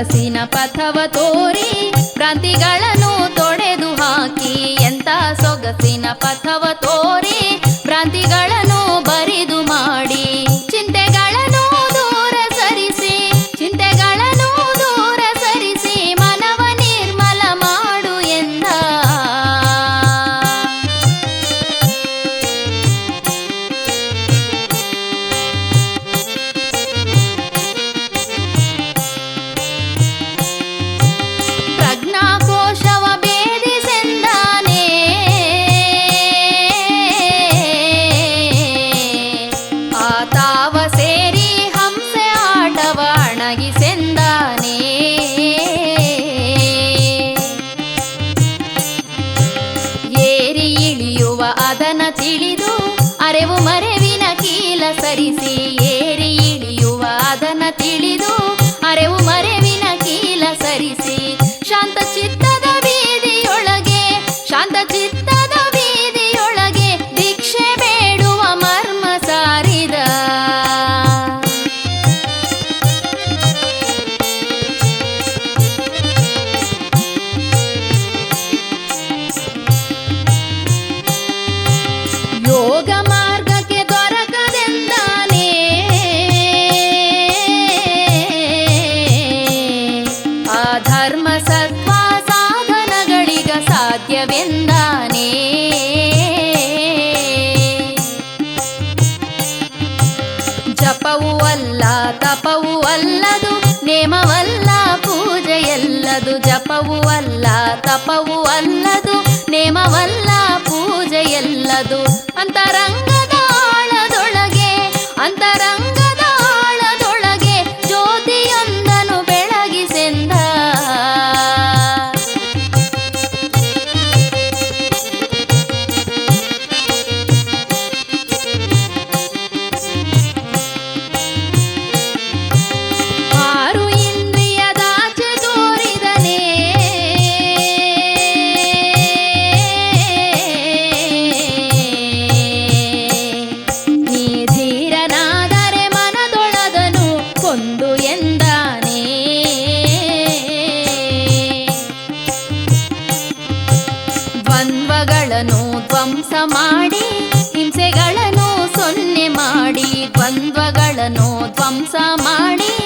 ಸೊಗಸಿನ ಪಥವ ತೋರಿ ಭ್ರಾಂತಿಗಳನ್ನು ತೊಡೆದು ಹಾಕಿ ಎಂತ ಸೊಗಸಿನ ಪಥವ ತೋರಿ ಭ್ರಾಂತಿಗಳನ್ನು ಬರಿದು ಮಾಡಿ. ತಾವ ಸೇರಿ ಹಂಸೆ ಆಟವ ಅಣಗಿಸೆಂದಾನೆ. ಏರಿ ಇಳಿಯುವ ಅದನ ತಿಳಿದು ಅರೆವು ಮರೆವಿನ ಕೀಲ ಸರಿಸಿ. ಏರಿ ಇಳಿಯುವ ಅದನ ತಿಳಿದು ಭಯವೆಂದಾನೇ ಜಪವೂ ಅಲ್ಲ ತಪವೂ ಅಲ್ಲದು ನೇಮವಲ್ಲ ಪೂಜೆಯಲ್ಲದು. ಜಪವೂ ಅಲ್ಲ ತಪವೂ ಅಲ್ಲದು ನೇಮವಲ್ಲ ಪೂಜೆಯಲ್ಲದು. ಅಂತರ त्वं समाणे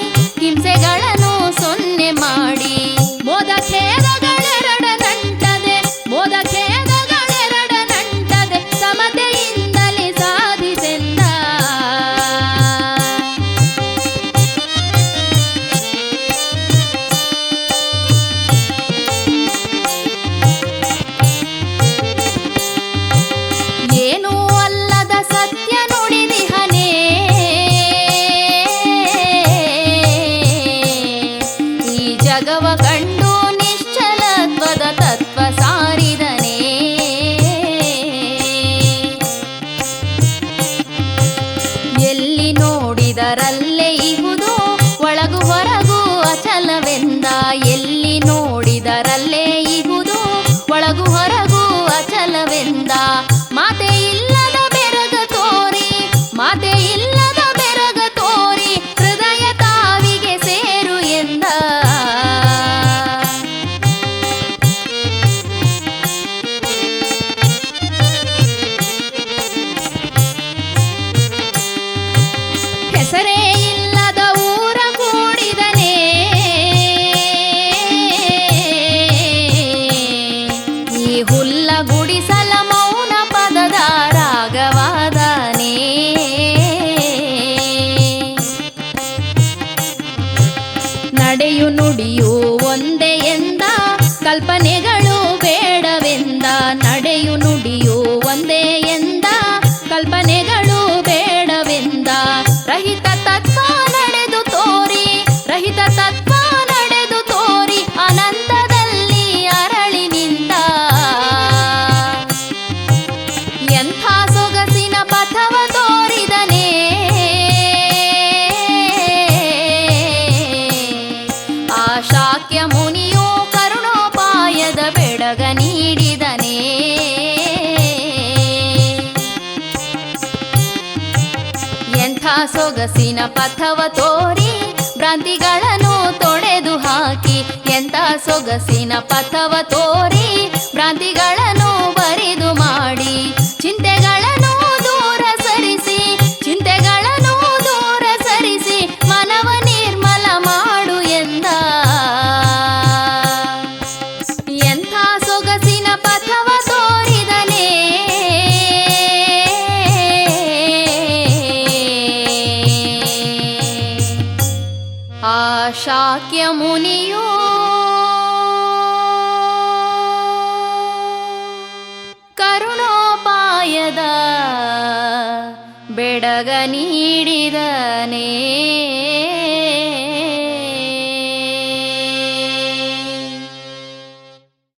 ಜಗವ ಕಂಡು ನಿಶ್ಚಲತ್ವದ ತತ್ವ ಸಾರಿದನೇ. ಎಲ್ಲಿ ನೋಡಿದರಲ್ಲ ನಡೆಯು ನುಡಿಯು ಒಂದೇ ಎಂದ. ಕಲ್ಪನೆಗಳು ಬೇಡವೆಂದ. ನಡೆಯು ನುಡಿಯೂ ಒಂದೇ ಎಂದ. ಸೊಗಸಿನ ಪಥವ ತೋರಿ ಭ್ರಾಂತಿಗಳನ್ನು ತೊಡೆದು ಹಾಕಿ ಎಂತ ಸೊಗಸಿನ ಪಥವ ತೋರಿ ಆ ಶಾಕ್ಯ ಮುನಿಯೋ. ಕರುಣೋಪಾಯದ ಬೆಡಗ ನೀಡಿದನೇ.